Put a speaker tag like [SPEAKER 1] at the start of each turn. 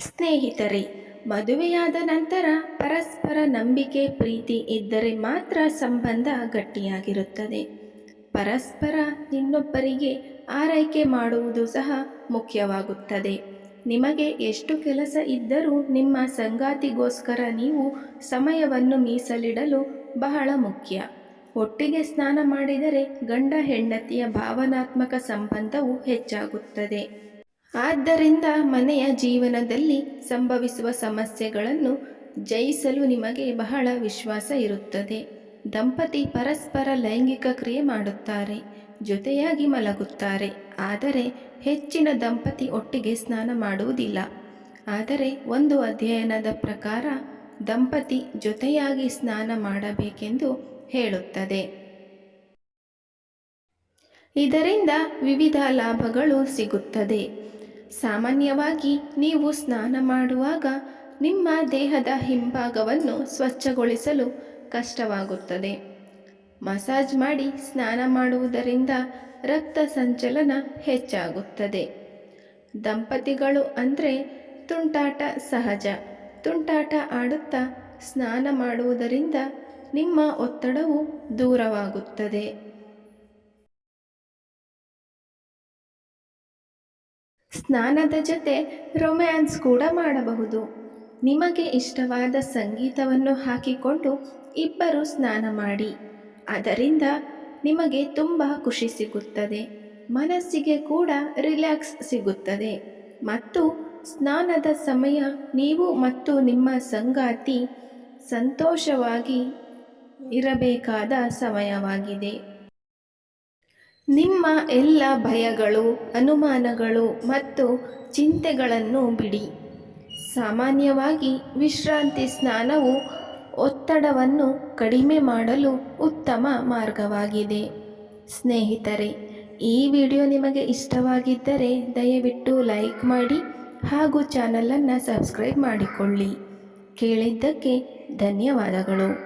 [SPEAKER 1] ಸ್ನೇಹಿತರೆ, ಮದುವೆಯಾದ ನಂತರ ಪರಸ್ಪರ ನಂಬಿಕೆ, ಪ್ರೀತಿ ಇದ್ದರೆ ಮಾತ್ರ ಸಂಬಂಧ ಗಟ್ಟಿಯಾಗಿರುತ್ತದೆ. ಪರಸ್ಪರ ಇನ್ನೊಬ್ಬರಿಗೆ ಆರೈಕೆ ಮಾಡುವುದು ಸಹ ಮುಖ್ಯವಾಗುತ್ತದೆ. ನಿಮಗೆ ಎಷ್ಟು ಕೆಲಸ ಇದ್ದರೂ ನಿಮ್ಮ ಸಂಗಾತಿಗೋಸ್ಕರ ನೀವು ಸಮಯವನ್ನು ಮೀಸಲಿಡಲು ಬಹಳ ಮುಖ್ಯ. ಒಟ್ಟಿಗೆ ಸ್ನಾನ ಮಾಡಿದರೆ ಗಂಡ ಹೆಂಡತಿಯ ಭಾವನಾತ್ಮಕ ಸಂಬಂಧವು ಹೆಚ್ಚಾಗುತ್ತದೆ. ಆದ್ದರಿಂದ ಮನೆಯ ಜೀವನದಲ್ಲಿ ಸಂಭವಿಸುವ ಸಮಸ್ಯೆಗಳನ್ನು ಜಯಿಸಲು ನಿಮಗೆ ಬಹಳ ವಿಶ್ವಾಸ ಇರುತ್ತದೆ. ದಂಪತಿ ಪರಸ್ಪರ ಲೈಂಗಿಕ ಕ್ರಿಯೆ ಮಾಡುತ್ತಾರೆ, ಜೊತೆಯಾಗಿ ಮಲಗುತ್ತಾರೆ. ಆದರೆ ಹೆಚ್ಚಿನ ದಂಪತಿ ಒಟ್ಟಿಗೆ ಸ್ನಾನ ಮಾಡುವುದಿಲ್ಲ. ಆದರೆ ಒಂದು ಅಧ್ಯಯನದ ಪ್ರಕಾರ ದಂಪತಿ ಜೊತೆಯಾಗಿ ಸ್ನಾನ ಮಾಡಬೇಕೆಂದು ಹೇಳುತ್ತದೆ. ಇದರಿಂದ ವಿವಿಧ ಲಾಭಗಳು ಸಿಗುತ್ತದೆ. ಸಾಮಾನ್ಯವಾಗಿ ನೀವು ಸ್ನಾನ ಮಾಡುವಾಗ ನಿಮ್ಮ ದೇಹದ ಹಿಂಭಾಗವನ್ನು ಸ್ವಚ್ಛಗೊಳಿಸಲು ಕಷ್ಟವಾಗುತ್ತದೆ. ಮಸಾಜ್ ಮಾಡಿ ಸ್ನಾನ ಮಾಡುವುದರಿಂದ ರಕ್ತ ಸಂಚಲನ ಹೆಚ್ಚಾಗುತ್ತದೆ. ದಂಪತಿಗಳು ಅಂದರೆ ತುಂಟಾಟ ಸಹಜ. ತುಂಟಾಟ ಆಡುತ್ತಾ ಸ್ನಾನ ಮಾಡುವುದರಿಂದ ನಿಮ್ಮ ಒತ್ತಡವು ದೂರವಾಗುತ್ತದೆ. ಸ್ನಾನದ ಜೊತೆ ರೊಮ್ಯಾನ್ಸ್ ಕೂಡ ಮಾಡಬಹುದು. ನಿಮಗೆ ಇಷ್ಟವಾದ ಸಂಗೀತವನ್ನು ಹಾಕಿಕೊಂಡು ಇಬ್ಬರು ಸ್ನಾನ ಮಾಡಿ. ಅದರಿಂದ ನಿಮಗೆ ತುಂಬ ಖುಷಿ ಸಿಗುತ್ತದೆ. ಮನಸ್ಸಿಗೆ ಕೂಡ ರಿಲ್ಯಾಕ್ಸ್ ಸಿಗುತ್ತದೆ. ಮತ್ತು ಸ್ನಾನದ ಸಮಯ ನೀವು ಮತ್ತು ನಿಮ್ಮ ಸಂಗಾತಿ ಸಂತೋಷವಾಗಿ ಇರಬೇಕಾದ ಸಮಯವಾಗಿದೆ. ನಿಮ್ಮ ಎಲ್ಲ ಭಯಗಳು, ಅನುಮಾನಗಳು ಮತ್ತು ಚಿಂತೆಗಳನ್ನು ಬಿಡಿ. ಸಾಮಾನ್ಯವಾಗಿ ವಿಶ್ರಾಂತಿ ಸ್ನಾನವು ಒತ್ತಡವನ್ನು ಕಡಿಮೆ ಮಾಡಲು ಉತ್ತಮ ಮಾರ್ಗವಾಗಿದೆ. ಸ್ನೇಹಿತರೆ, ಈ ವಿಡಿಯೋ ನಿಮಗೆ ಇಷ್ಟವಾಗಿದ್ದರೆ ದಯವಿಟ್ಟು ಲೈಕ್ ಮಾಡಿ ಹಾಗೂ ಚಾನಲನ್ನು ಸಬ್ಸ್ಕ್ರೈಬ್ ಮಾಡಿಕೊಳ್ಳಿ. ಕೇಳಿದ್ದಕ್ಕೆ ಧನ್ಯವಾದಗಳು.